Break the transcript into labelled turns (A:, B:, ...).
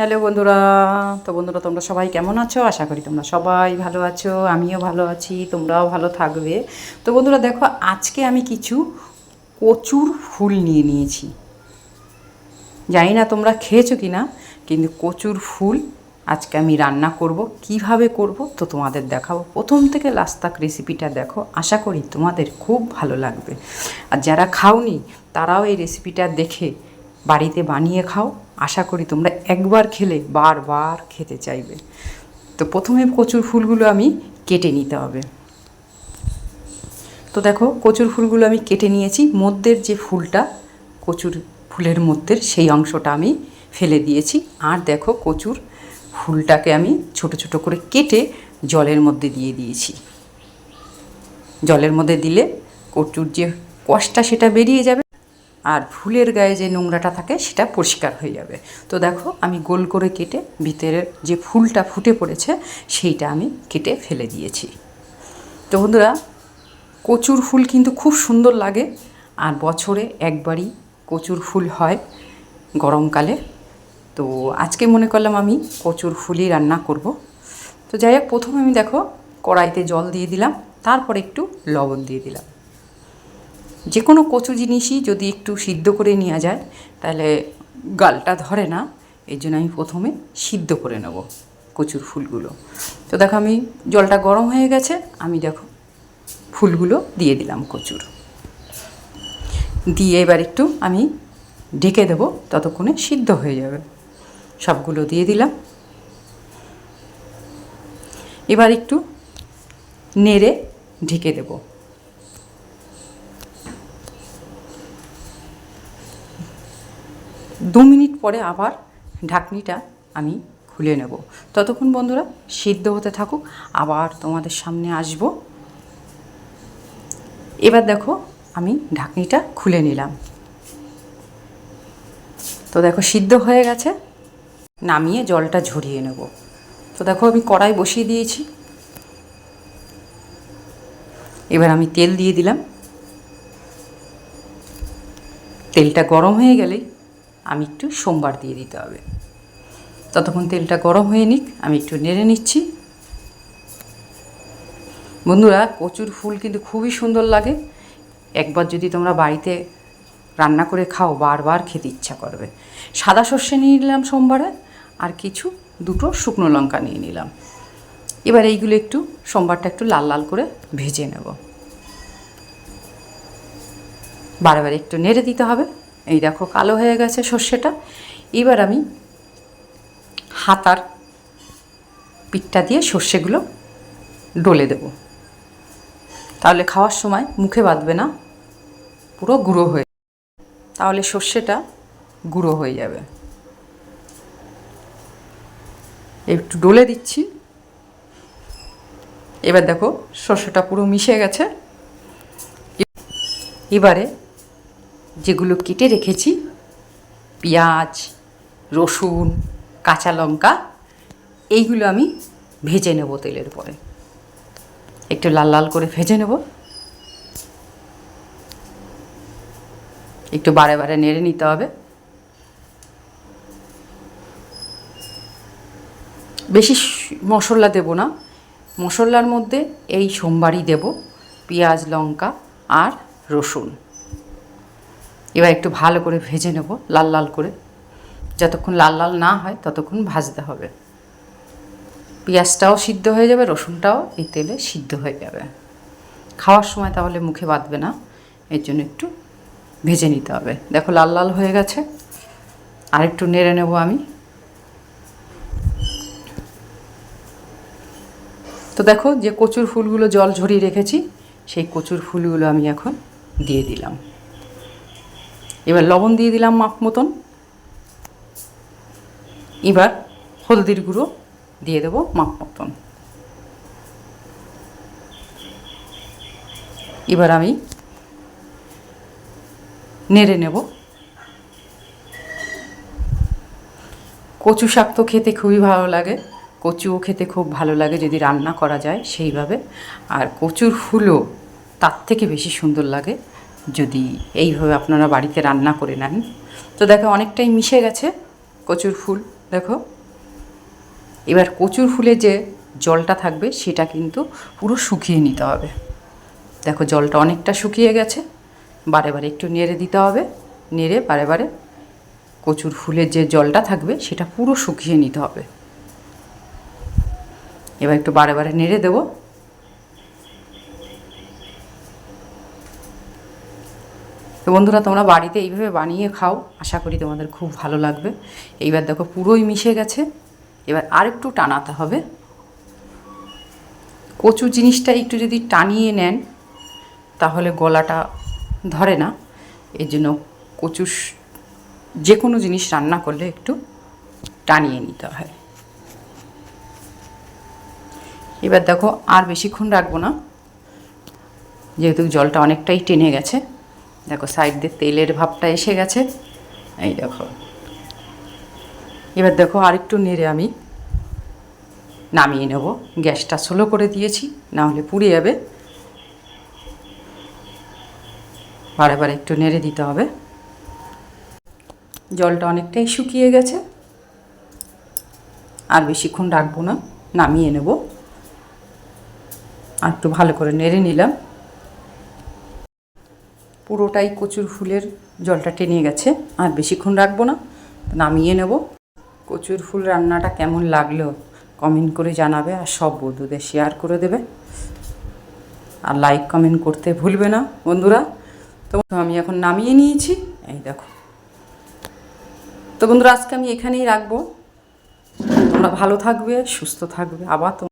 A: Hello বন্ধুরা, তো বন্ধুরা তোমরা সবাই কেমন আছো? আশা করি তোমরা সবাই ভালো আছো, আমিও ভালো আছি, তোমরাও ভালো থাকবে। তো বন্ধুরা দেখো, আজকে আমি কিছু কচুর ফুল নিয়ে নিয়েছি। জানি না তোমরা খেয়েছো কি না কিন্তু কচুর ফুল আজকে আমি রান্না করব, কীভাবে করব, তো তোমাদের দেখাবো। প্রথম থেকে লাস্ট তাক রেসিপিটা দেখো, আশা করি তোমাদের খুব ভালো লাগবে। আর যারা খাওনি, তারাও এই রেসিপিটা দেখে বাড়িতে বানিয়ে খাও। আশা করি তোমরা একবার খেলে, বারবার খেতে চাইবে। তো প্রথমে কচুর ফুলগুলো আমি কেটে নিতে হবে। তো দেখো, কচুর ফুলগুলো আমি কেটে নিয়েছি। মধ্যের যে ফুলটা, কচুর ফুলের মধ্যে সেই অংশটা আমি ফেলে দিয়েছি। আর দেখো, কচুর ফুলটাকে আমি ছোট ছোট করে কেটে জলের মধ্যে দিয়ে দিয়েছি। জলের মধ্যে দিলে কচুর যে কষটা সেটা বেরিয়ে যাবে। আর ফুলের গায়ে যে নোংরাটা থাকে সেটা পরিষ্কার হয়ে যাবে। তো দেখো, আমি গোল করে কেটে ভিতরের যে ফুলটা ফুটে পড়েছে, সেইটা আমি কেটে ফেলে দিয়েছি। তো বন্ধুরা, কচুর ফুল কিন্তু খুব সুন্দর লাগে। আর বছরে একবারই কচুর ফুল হয় গরমকালে। তো আজকে মনে করলাম আমি কচুর ফুলই রান্না করব। তো যাই হোক, প্রথমে আমি দেখো কড়াইতে জল দিয়ে দিলাম, তারপর একটু লবণ দিয়ে দিলাম। যে কোনো কচু জিনিসই যদি একটু সিদ্ধ করে নেওয়া যায়, তাহলে গালটা ধরে না এই জন্য আমি প্রথমে সিদ্ধ করে নেব কচুর ফুলগুলো। তো দেখো আমি জলটা গরম হয়ে গেছে, আমি দেখো ফুলগুলো দিয়ে দিলাম কচুর। দিয়ে এবার একটু আমি ঢেকে দেবো, ততক্ষণে সিদ্ধ হয়ে যাবে। সবগুলো দিয়ে দিলাম। এবার একটু নেড়ে ঢেকে দেবো। দু মিনিট পরে আবার ঢাকনিটা আমি খুলে নেব। ততক্ষণ বন্ধুরা সিদ্ধ হতে থাকুক, আবার তোমাদের সামনে আসব। এবার দেখো আমি ঢাকনিটা খুলে নিলাম। তো দেখো সিদ্ধ হয়ে গেছে, নামিয়ে জলটা ঝরিয়ে নেব। তো দেখো আমি কড়াই বসিয়ে দিয়েছি। এবার আমি তেল দিয়ে দিলাম। তেলটা গরম হয়ে গেলেই আমি একটু সোমবার দিয়ে দিতে হবে। ততক্ষণ তেলটা গরম হয়ে নিক, আমি একটু নেড়ে নিচ্ছি। বন্ধুরা, কচুর ফুল কিন্তু খুবই সুন্দর লাগে। একবার যদি তোমরা বাড়িতে রান্না করে খাও, বারবার খেতে ইচ্ছা করবে। সাদা সর্ষে নিয়ে নিলাম সোমবারে, আর কিছু দুটো শুকনো লঙ্কা নিয়ে নিলাম। এবার এইগুলো একটু, সোমবারটা একটু লাল লাল করে ভেজে নেব। বারে বারে একটু নেড়ে দিতে হবে। এই দেখো কালো হয়ে গেছে সর্ষেটা। এবার আমি হাতার পিঠটা দিয়ে সর্ষেগুলো ডলে দেব। তাহলে খাওয়ার সময় মুখে বাঁধবে না, পুরো গুঁড়ো হয়ে তাহলে সর্ষেটা গুঁড়ো হয়ে যাবে। একটু ডলে দিচ্ছি। এবার দেখো সর্ষেটা পুরো মিশে গেছে। এবারে যেগুলো কেটে রেখেছি। পেঁয়াজ, রসুন, কাঁচা লঙ্কা, এইগুলো আমি ভেজে নেব তেলের পরে। একটু লাল লাল করে ভেজে নেব। একটু বারে বারে নেড়ে নিতে হবে। বেশি মশলা দেব না। মশলার মধ্যে এই সোমবারই দেব পেঁয়াজ, লঙ্কা আর রসুন। এবার একটু ভালো করে ভেজে নেব, লাল লাল করে। যতক্ষণ লাল লাল না হয়, ততক্ষণ ভাজতে হবে। পেঁয়াজটাও সিদ্ধ হয়ে যাবে, রসুনটাও এই তেলে সিদ্ধ হয়ে যাবে। খাওয়ার সময় তাহলে মুখে বাঁধবে না, এর জন্য একটু ভেজে নিতে হবে। দেখো লাল লাল হয়ে গেছে আর একটু নেড়ে নেব আমি। তো দেখো যে কচুর ফুলগুলো জল ঝরিয়ে রেখেছি, সেই কচুর ফুলগুলো আমি এখন দিয়ে দিলাম। এবার লবণ দিয়ে দিলাম মাপ মতন। এবার হলদির গুঁড়ো দিয়ে দেবো মাপ মতন। এবার আমি নেড়ে নেব। কচু শাক তো খেতে খুবই ভালো লাগে। কচুও খেতে খুব ভালো লাগে যদি রান্না করা যায় সেইভাবে। আর কচুর ফুলও তার থেকে বেশি সুন্দর লাগে। যদি এইভাবে আপনারা বাড়িতে রান্না করে নেন। তো দেখো অনেকটাই মিশে গেছে কচুর ফুল, দেখো। এবার কচুর ফুলে যে জলটা থাকবে সেটা কিন্তু পুরো শুকিয়ে নিতে হবে। দেখো জলটা অনেকটা শুকিয়ে গেছে, বারে বারে একটু নেড়ে দিতে হবে, নেড়ে বারে বারে কচুর ফুলের যে জলটা থাকবে সেটা পুরো শুকিয়ে নিতে হবে। এবার একটু বারে বারে নেড়ে দেবো। তো বন্ধুরা, তোমরা বাড়িতে এইভাবে বানিয়ে খাও। আশা করি তোমাদের খুব ভালো লাগবে। এইবার দেখো পুরোই মিশে গেছে। এবার আর একটু টানাতে হবে। কচু জিনিসটা একটু যদি টানিয়ে নেন, তাহলে গলাটা ধরে না। এর জন্য কচু যে কোনো জিনিস রান্না করলে একটু টানিয়ে নিতে হয়। এবার দেখো আর বেশিক্ষণ রাখব না। যেহেতু জলটা অনেকটাই টেনে গেছে। দেখো সাইড দিয়ে তেলের ভাবটা এসে গেছে। এই দেখো। এবার দেখো আরেকটু নেড়ে আমি নামিয়ে নেব। গ্যাসটা স্লো করে দিয়েছি, না হলে পুড়ে যাবে। বারে একটু নেড়ে দিতে হবে। জলটা অনেকটাই শুকিয়ে গেছে। আর বেশিক্ষণ রাখব না, নামিয়ে নেব। আর একটু ভালো করে নেড়ে নিলাম। পুরোটাই কচুর ফুলের জলটা টেনে গেছে। আর বেশিক্ষণ রাখব না, নামিয়ে নেব। কচুর ফুল রান্নাটা কেমন লাগল কমেন্ট করে জানাবে আর সব বন্ধুদের শেয়ার করে দেবে। আর লাইক কমেন্ট করতে ভুলবে না বন্ধুরা। তো আমি এখন নামিয়ে নিয়েছি, এই দেখো। তো বন্ধুরা, আজকে আমি এখানেই রাখব। তোমরা ভালো থাকবে, সুস্থ থাকবে। আবার